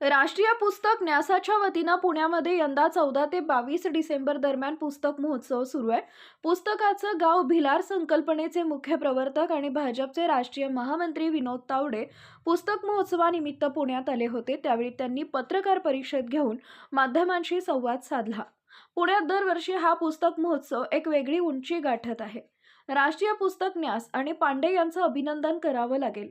राष्ट्रीय पुस्तक न्यासाच्या वतीनं पुण्यामध्ये यंदा चौदा ते बावीस डिसेंबर दरम्यान पुस्तक महोत्सव सुरू आहे. पुस्तकाचं गाव भिलार संकल्पनेचे मुख्य प्रवर्तक आणि भाजपचे राष्ट्रीय महामंत्री विनोद तावडे पुस्तक महोत्सवानिमित्त पुण्यात आले होते. त्यावेळी त्यांनी पत्रकार परिषद घेऊन माध्यमांशी संवाद साधला. पुण्यात दरवर्षी हा पुस्तक महोत्सव एक वेगळी उंची गाठत आहे. राष्ट्रीय पुस्तक न्यास आणि पांडे यांचं अभिनंदन करावं लागेल.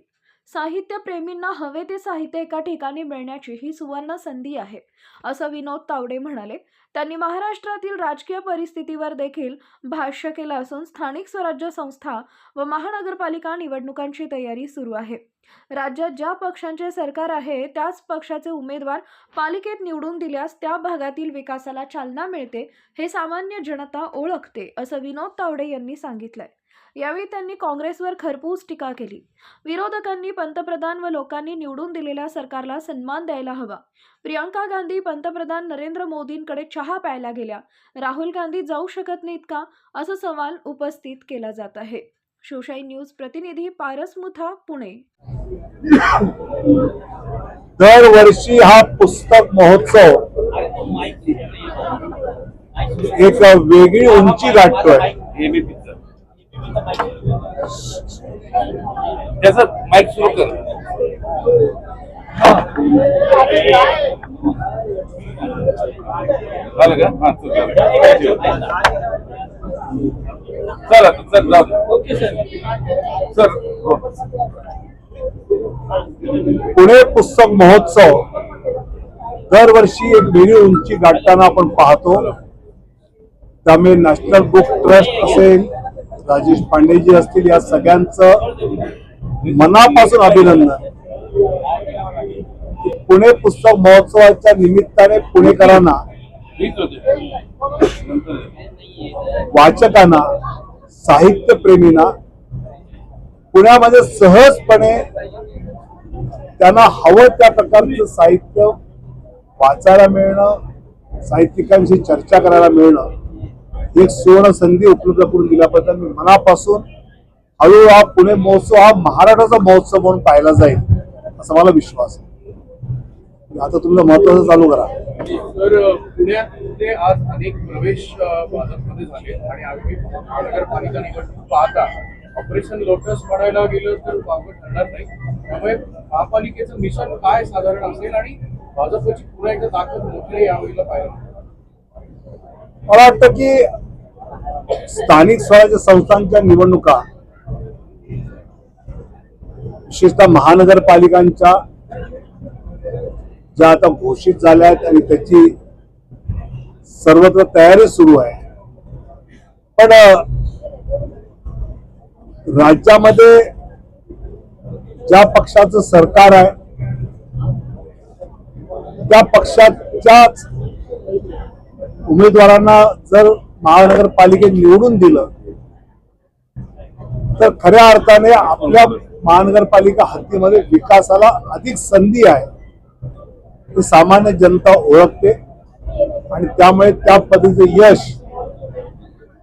साहित्यप्रेमींना हवे ते साहित्य एका ठिकाणी मिळण्याची ही सुवर्ण संधी आहे असं विनोद तावडे म्हणाले. त्यांनी महाराष्ट्रातील राजकीय परिस्थितीवर देखील भाष्य केलं असून स्थानिक स्वराज्य संस्था व महानगरपालिका निवडणुकांची तयारी सुरू आहे. राज्यात ज्या पक्षांचे सरकार आहे त्याच पक्षाचे उमेदवार पालिकेत निवडून दिल्यास त्या भागातील विकासाला चालना मिळते हे सामान्य जनता ओळखते असं विनोद तावडे यांनी सांगितलंय. यावेळी त्यांनी काँग्रेसवर खरपूस टीका केली. विरोधकांनी पंतप्रधान व लोकांनी निवडून दिलेल्या सरकारला सन्मान द्यायला हवा. प्रियंका गांधी पंतप्रधान नरेंद्र मोदींकडे चहा प्यायला गेल्या. राहुल गांधी जाऊ शकत नाहीत का? असा सवाल उपस्थित केला जात आहे. शिवशाही न्यूज प्रतिनिधी पारस मुथा पुणे. दरवर्षी हा पुस्तक महोत्सव एक वेगळी उंची गाठतोय. त्याचा माईक सुरू कर झालं का हा. चला तू, चल जाऊ दे. ओके सर सर हो. पुणे पुस्तक महोत्सव दरवर्षी एक वेगळी उंची गाठताना आपण पाहतो त्यामुळे नॅशनल बुक ट्रस्ट असेल राजेश पांडेजी असतील या सगळ्यांचं मनापासून अभिनंदन. पुणे पुस्तक महोत्सवाच्या निमित्ताने पुणेकरांना वाचकांना साहित्य प्रेमींना वाचकांना साहित्यप्रेमींना पुण्यामध्ये सहजपणे त्यांना हवं त्या प्रकारचं साहित्य वाचायला मिळणं साहित्यिकांशी चर्चा करायला मिळणं एक सुवर्ण संधी उपलब्ध करून दिल्याबद्दल मी मनापासून हळू हा पुणे महोत्सव हा महाराष्ट्राचा महोत्सव म्हणून पाहिला जाईल असा मला विश्वास आहे. आता तुमचं महत्वाचं चालू करा. तर पुण्यातले आज अनेक प्रवेश भाजपमध्ये झाले आणि आम्ही महानगरपालिका निवडणूक पाहता ऑपरेशन लोटस म्हणायला गेलं तर वापर ठरणार नाही. त्यामुळे महापालिकेचं मिशन काय साधारण असेल आणि भाजपची पुन्हा एकदा ताकद मोठी यावेळेला पाहिजे मला वाटतं की स्थानिक स्वराज्य संस्थांच्या निवडणुका विशेषतः महानगरपालिकांच्या ज्या आता घोषित झाल्या आहेत आणि त्याची सर्वत्र तयारी सुरू आहे. पण राज्यामध्ये ज्या पक्षाचं सरकार आहे त्या पक्षाच्याच उमेदवारांना जर महानगरपालिकेत निवडून दिलं तर खऱ्या अर्थाने आपल्या महानगरपालिका हद्दीमध्ये विकासाला अधिक संधी आहे. ही सामान्य जनता ओळखते आणि त्यामुळे त्या पद्धतीचं यश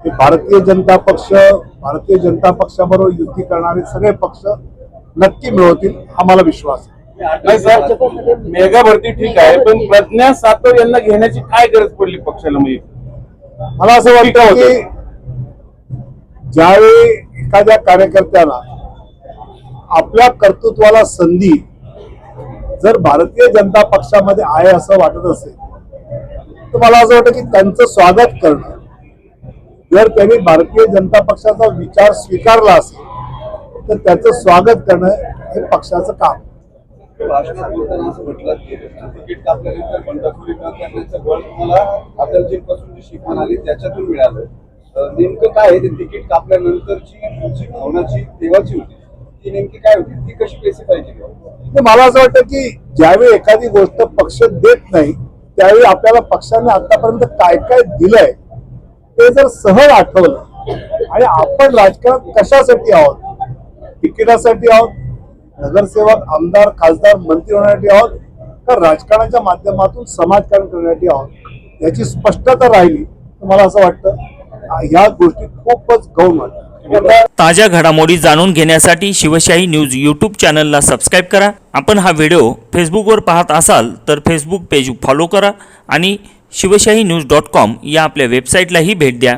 हे भारतीय जनता पक्ष भारतीय जनता पक्षाबरोबर युती करणारे सगळे पक्ष नक्की मिळवतील हा मला विश्वास आहे. नाही सर मेगा भरती ठीक आहे पण प्रज्ञा सातव यांना घेण्याची काय गरज पडली पक्षाला म्हणजे? मला असं वाटतं की ज्यावेळी एखाद्या कार्यकर्त्याला आपल्या कर्तृत्वाला संधी जर भारतीय जनता पक्षामध्ये आहे असं वाटत असेल तर मला असं वाटतं की त्यांचं स्वागत करणं जर त्यांनी भारतीय जनता पक्षाचा विचार स्वीकारला असेल तर त्याचं स्वागत करणं हे पक्षाचं काम भाषणात बोलताना असं म्हटलं की तिकीट कापल्यानंतर बंडखोरी न करण्याचं बळ तुम्हाला अटलजींपासून जी शिकवण आली त्याच्यातून मिळालं. नेमकं काय आहे ते तिकीट कापल्यानंतरची तुमची भावनाची देवाची होती. ती नेमकी काय होती? ती कशी स्पेसिफाय केली तर मला असं वाटतं की ज्यावेळी एखादी गोष्ट पक्ष देत नाही त्यावेळी आपल्याला पक्षाने आतापर्यंत काय काय दिलंय ते जर सहज आठवलं आणि आपण राजकारणात कशासाठी आहोत तिकिटासाठी आहोत नगरसेवक आमदार खासदार मंत्री होण्यासाठी आहोत का राजकारणाच्या माध्यमातून समाजकारण करण्यासाठी आहोत? याची स्पष्टता राहिली तर मला असं वाटतं? या गोष्टी खूपच गौण वाटतात ताज्या घडामोडी जाणून घेण्यासाठी शिवशाही न्यूज यूट्यूब चॅनलला सबस्क्राईब करा. आपण हा व्हिडिओ फेसबुकवर पाहत असाल तर फेसबुक पेज फॉलो करा आणि शिवशाही न्यूज डॉट कॉम या आपल्या वेबसाईटलाही भेट द्या.